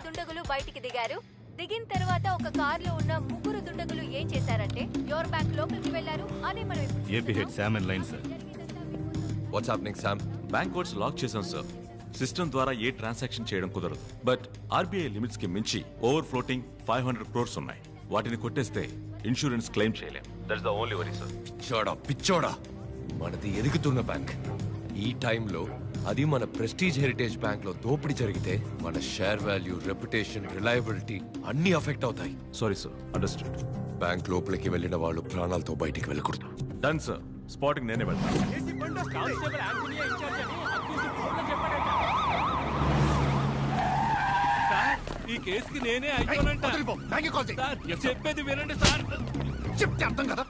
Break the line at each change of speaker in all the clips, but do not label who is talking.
ఇద్దరు దుండగులు బయటికి దిగారు. దిగిన తర్వాత ఒక కారులో ఉన్న ముగ్గురు దుండగులు ఏం చేశారంటే యోర్ బ్యాంక్ లోపలికి వెళ్ళారు అని మనం
AP head Sam and line sir.
What's happening Sam
bank codes lock చేశాం సార్ సిస్టమ్ ద్వారా ఏ ట్రాన్సాక్షన్ చేయడం కుదరదు. బట్ ఆర్బీఐ లిమిట్స్కి మించి over floating five hundred crores ఉన్నాయి. వాటిని కొట్టేస్తే ఇన్సూరెన్స్ క్లెయిమ్ చేయలేం. That's the only worry sir
పిచ్చోడా పిచ్చోడా. మనది ఎదుగుతున్న బ్యాంక్ ఈ టైంలో అది మన ప్రెస్టీజ్ హెరిటేజ్ బ్యాంక్లో దోపిడీ జరిగితే మన షేర్ వాల్యూ రెప్యుటేషన్ రిలయబిలిటీ అన్ని అఫెక్ట్ అవుతాయి.
Sorry sir understood.
బ్యాంక్ లోపలికి వెళ్ళిన వాళ్ళు ప్రాణాలతో బయటికి వెళ్ళకూడదు.
డన్ సార్ స్పాటింగ్ నేనే వెళ్తాను
ఈ కేసుకి నేనే అయిపోనంట సార్ చెప్పేది వినండి సార్.
చెప్తే అర్థం కదా?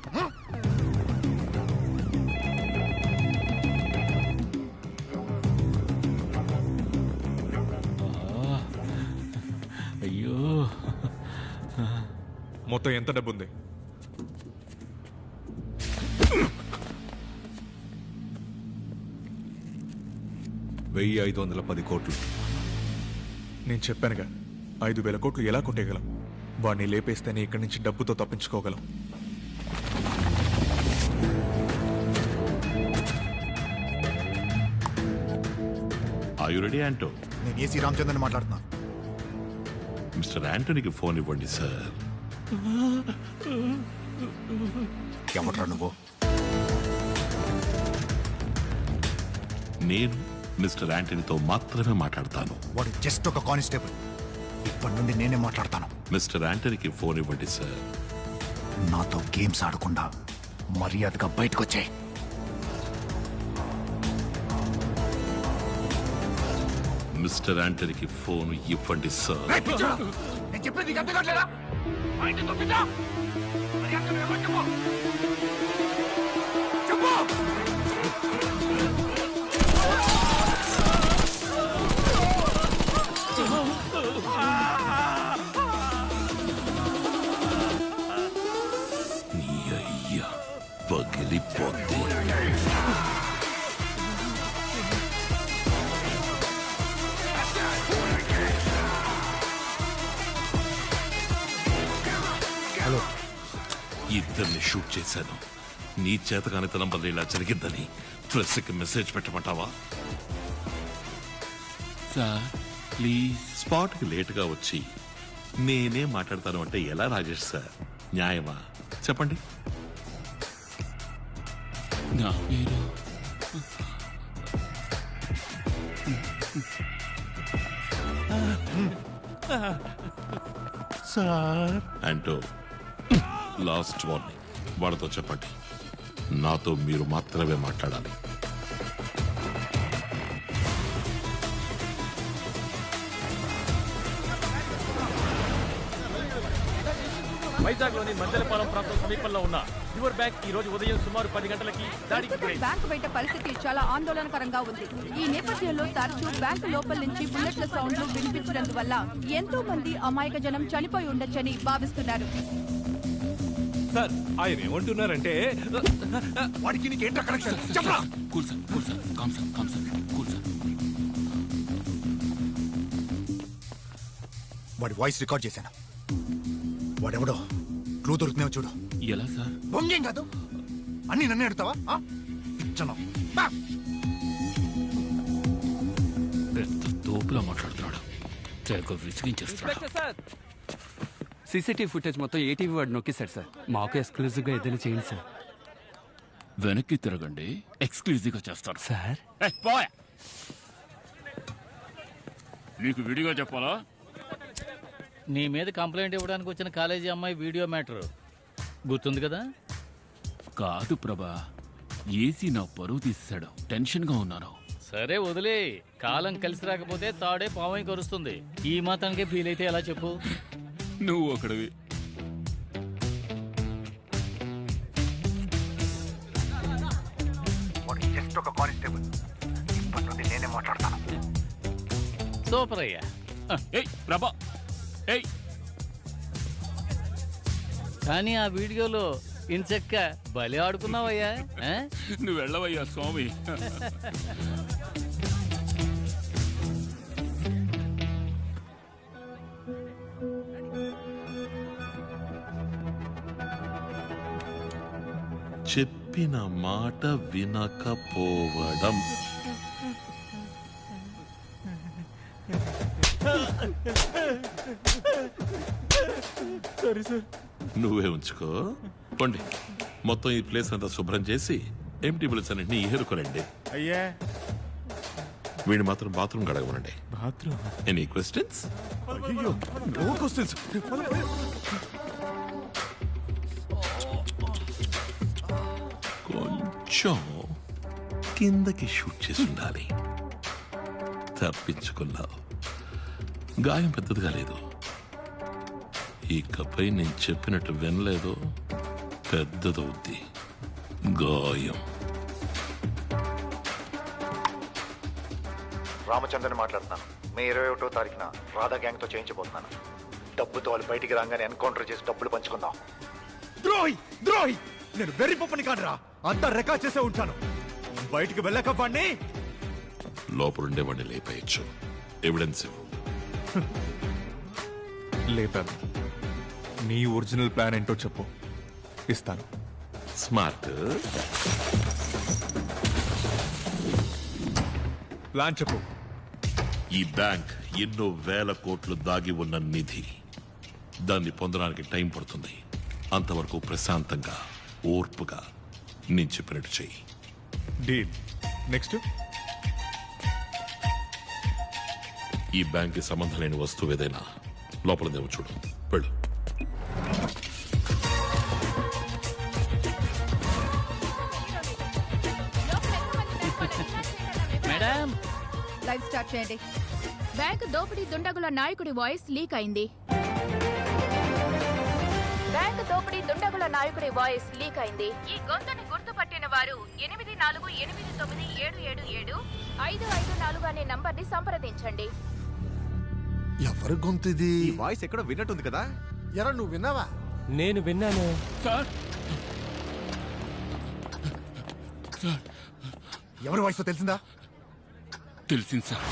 మొత్తం ఎంత డబ్బు ఉంది వెయ్యి ఐదు వందల పది కోట్లు. నేను చెప్పానుగా ఐదు వేల కోట్లు ఎలా కొట్టేయగలం? వాడిని లేపేస్తేనే ఇక్కడి నుంచి డబ్బుతో తప్పించుకోగలం.
ఆయురెడీ యాంటో
నేను ఏసీ రామచంద్రని మాట్లాడుతున్నా.
మిస్టర్ యాంటోనీకి ఫోన్ ఇవ్వండి సార్.
ఎవట్రా నువ్వు?
నేను మిస్టర్ యాంటనీతో మాత్రమే మాట్లాడతాను.
వాడు జస్ట్ ఒక కానిస్టేబుల్. ఇప్పటి నుండి నేనే మాట్లాడతాను.
మిస్టర్ యాంటనీకి ఫోన్ ఇవ్వండి సార్.
నాతో గేమ్స్ ఆడకుండా మర్యాదగా బయటకు వచ్చాయి
మిస్టర్ యాంటనీకి ఫోన్ ఇవ్వండి సార్.
చెప్పేది బయట తప్పించా మర్యాదగా వెళ్ళమని చెప్పు చెప్పు
షూట్ చేశాను. నీ చేతకానితనం వల్ల ఇలా జరిగిందని ప్రెస్కి మెసేజ్ పెట్టమంటావా?
Sir please.
స్పాట్కి లేటుగా వచ్చి నేనే మాట్లాడతాను అంటే ఎలా రాజేష్ సార్? న్యాయమా? చెప్పండి.
నా పేరు
సార్. అంటూ లాస్ట్ వార్నింగ్. వాళ్ళతో చెప్పండి. నాతో మీరు మాత్రమే మాట్లాడాలి.
వైజాగ్లోని మందలపాలెం ప్రాంతం సమీపంలో ఉన్న యువర్ బ్యాంక్ ఈ రోజు ఉదయం సుమారు పది గంటలకి.
బ్యాంకు బయట పరిస్థితి చాలా ఆందోళనకరంగా ఉంది. ఈ నేపథ్యంలో తరచూ బ్యాంకు లోపల నుంచి బుల్లెట్ల సౌండ్లు వినిపించడందువల్ల ఎంతో మంది అమాయక జనం చనిపోయి ఉండొచ్చని భావిస్తున్నారు.
సార్ ఆయన ఏమంటున్నారంటే
వాడికి నీకు ఏంట్రా కనెక్షన్ చెప్పరా?
Cool sir cool sir calm sir calm sir cool sir.
వాడి వాయిస్ రికార్డ్ చేశాను? వాడెవడో? క్లూ దొరుకుతున్నావు చూడు.
ఎలా సార్?
బొంగేం కాదు. అన్ని నన్నే? పిచ్చను. బా.
పెద్ద తోపులా మాట్లాడుతున్నాడు. తెగ విసిగించేస్తున్నాడు.
సార్
సీసీటీవీ ఫుటేజ్ మొత్తం ఏటీవీ వాడు నొక్కేశాడు సార్. మాకు ఎక్స్క్లూజివ్గా ఏదైనా చేయండి సార్.
వెనక్కి తిరగండి. ఎక్స్క్లూజివ్గా చేస్తారు
సార్.
నీకు విడిగా చెప్పాలా?
నీ మీద కంప్లైంట్ ఇవ్వడానికి వచ్చిన కాలేజీ అమ్మాయి వీడియో మ్యాటర్. గుర్తుంది కదా?
కాదు ప్రభా ఏసీ నా పరువు తీసాడు టెన్షన్గా ఉన్నాను.
సరే వదిలే. కాలం కలిసి రాకపోతే తాడే పావై కరుస్తుంది. ఈ మాత్రానికే ఫీల్ అయితే ఎలా చెప్పు?
నువ్వు ఒకడివి.
జస్ట్ ఒక కానిస్టేబుల్. ఇప్పటి నుండి నేనే మాట్లాడతాను.
సూపర్ అయ్యా.
ఏయ్ ప్రభా. ఏయ్.
కానీ ఆ వీడియోలో ఇంచక్క బలి ఆడుకున్నావయ్యా ఆ?
నువ్వు వెళ్ళవయ్యా స్వామి.
చెప్పిన మాట వినకపోవడం. నువ్వే ఉంచుకో. పండి. మొత్తం ఈ ప్లేస్ అంతా శుభ్రం చేసి ఎంటీ బిల్స్ అన్నింటినీ ఏరుకోరండి
అయ్యా.
వీడిని మాత్రం బాత్రూమ్ గడగమనండి
బాత్రూమ్?
ఎనీ క్వశ్చన్స్
అయ్యో నో క్వశ్చన్స్
కొంచెం కిందకి షూట్ చేసి ఉండాలి తప్పించుకున్నావు. గాయం పెద్దదిగా లేదు ఇకపై నేను చెప్పినట్టు వినలేదు. పెద్దదవుద్ది గాయం.
రామచంద్రని మాట్లాడుతున్నాను. మే ఇరవై ఒకటో తారీఖున రాధా గ్యాంగ్తో చేయించబోతున్నాను. డబ్బుతో వాళ్ళు బయటికి రాగానే ఎన్కౌంటర్ చేసి డబ్బులు పంచుకుందాం.
ద్రోహి! ద్రోహి! నేను వెర్రి పప్పని కాదురా. అంతా రికార్డ్ చేసే ఉంటాను. బయటికి వెళ్ళక వాడిని
లోపలుండే వాడిని లేపేయచ్చు. ఎవిడెన్స్ ఇవ్వు.
లేపాను. నీ ఒరిజినల్ ప్లాన్ ఏంటో చెప్పు. ఇస్తాను.
స్మార్ట్.
ప్లాన్ చెప్పు.
ఈ బ్యాంక్ ఎన్నో వేల కోట్లు దాగి ఉన్న నిధి. దాన్ని పొందడానికి టైం పడుతుంది. అంతవరకు ప్రశాంతంగా ఓర్పుగా నేను చెప్పినట్టు చెయ్యి.
డీల్. నెక్స్ట్.
ఈ బ్యాంక్కి సంబంధం లేని వస్తువు ఏదైనా లోపలదేమో చూడు. వెళ్ళు.
మేడం.
లైవ్ స్టార్ట్ చేయండి.
బ్యాంకు దోపిడీ దుండగుల నాయకుడి వాయిస్ లీక్ అయింది. బ్యాంకు దోపిడీ దుండగుల నాయకుడి వాయిస్ లీక్ అయింది. ఈ గొంతుని వారు ఎనిమిది నాలుగు ఎనిమిది తొమ్మిది ఏడు ఏడు ఏడు ఐదు ఐదు నాలుగు అనే నంబర్ని సంప్రదించండి.
ఎవరి గొంతుది?
ఈ వాయిస్ ఎక్కడో విన్నట్టుంది కదా?
ఎరా నువ్వు విన్నావా?
నేను విన్నాను.
సార్.
ఎవరి వాయిస్ తెలిసిందా?
తెలిసింది సార్.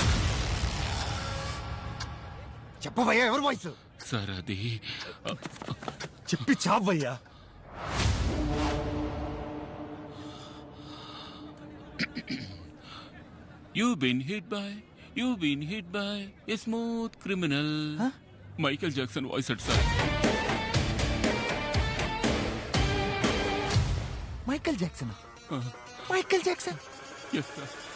చెప్పవయ్యా ఎవరి వాయిస్?
సార్ అది
చెప్పి చావయ్యా.
You've been hit by, you've been hit by a smooth criminal. Huh? Michael Jackson voice it,
sir. Michael Jackson? Uh
-huh. Michael
Jackson? Yes,
sir.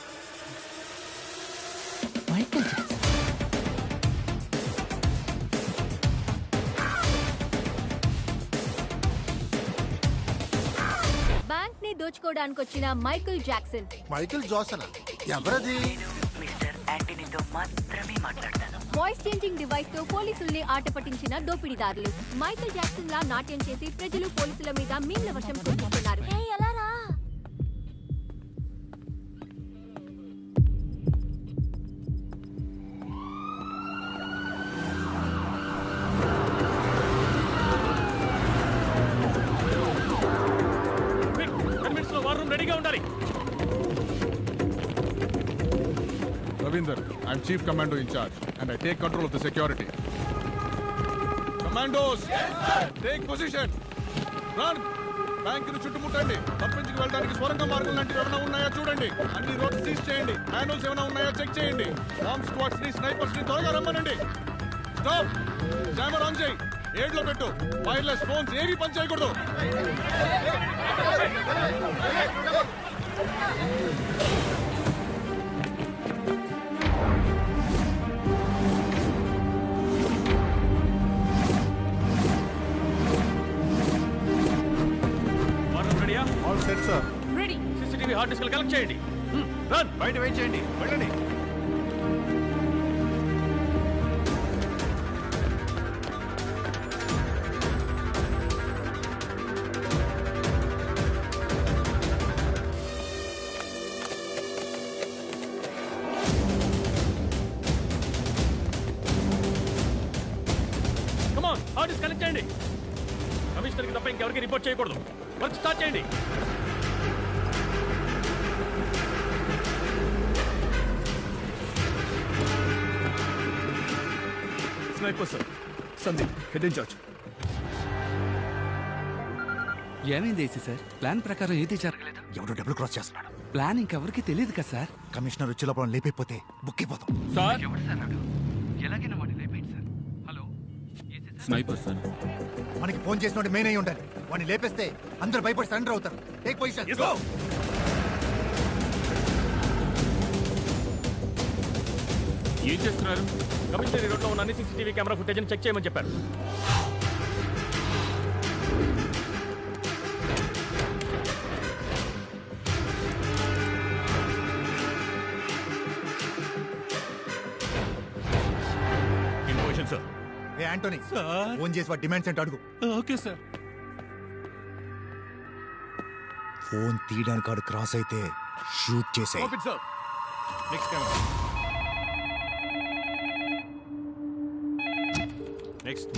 ని దోచుకోవడానికి వచ్చిన మైకిల్ జాక్సన్.
Michael Jackson? ఎవరది?
Voice changing డివైస్తో పోలీసుల్ని ఆట పట్టించిన దోపిడీదారులు. Michael Jackson లా నాట్యం చేసి ప్రజలు పోలీసుల మీద మీన్ల వర్షం కురిపిస్తున్నారు.
ఉండాలి.
Ravinder I'm chief commando incharge and I take control of the security commandos take position run బ్యాంక్ని చుట్టుముట్టండి. తప్పించుకు వెళ్ళడానికి స్వరంగ మార్గం లాంటివి ఏమైనా ఉన్నాయా చూడండి. అన్ని రోడ్స్ సీజ్ చేయండి. మాన్యువల్స్ ఏమైనా ఉన్నాయా చెక్ చేయండి. బాంబ్ స్క్వాడ్స్ని స్నైపర్స్ని త్వరగా రమ్మనండి. స్టాప్ జామర్ ఆన్ చేయి. ఏడ్లో పెట్టు. వైర్లెస్ ఫోన్స్ ఏవి పని చేయకూడదు. All set sir
ready
CCTV hard disk collect చేయండి. రన్
బయట వెయిట్ చేయండి. వెళ్ళండి.
కనెక్ట్ చేయండి. కమిషనర్కి తప్ప ఇంకెవరికి రిపోర్ట్ చేయకూడదు. వర్క్ స్టార్ట్ చేయండి.
Sniper sir. Sandeep head incharge
ఏమైంది ఏసీ సార్? ప్లాన్ ప్రకారం ఏది జరగలేదు?
ఎవడో డబ్బులు క్రాస్ చేస్తున్నాడు.
ప్లాన్ ఇంకెవరికి తెలియదు కదా సార్?
కమిషనర్ వచ్చే లోపల లేపైపోతే బుక్ అయిపోతాం
సార్?
ఎవరు సార్ నాడు ఎలాగైనా
స్నైపర్ సార్.
మనకి ఫోన్ చేసిన మెయిన్ అయి ఉండాలి వాడిని లేపేస్తే అందరూ భయపడి సరెండర్ అవుతారు. టేక్ పొజిషన్
ఏం చేస్తున్నారు?
కమిషనరీ రోడ్లో ఉన్న అన్ని సీసీటీవీ కెమెరా ఫుటేజ్ చెక్ చేయమని చెప్పారు.
ఏ యాంటోనీ ఫోన్ చేసి వాడి డిమాండ్స్ ఏంటో అడుగు.
Okay sir.
ఫోన్ తీయడానికి ఆడు క్రాస్ అయితే షూట్ చేసే.
Sir next camera next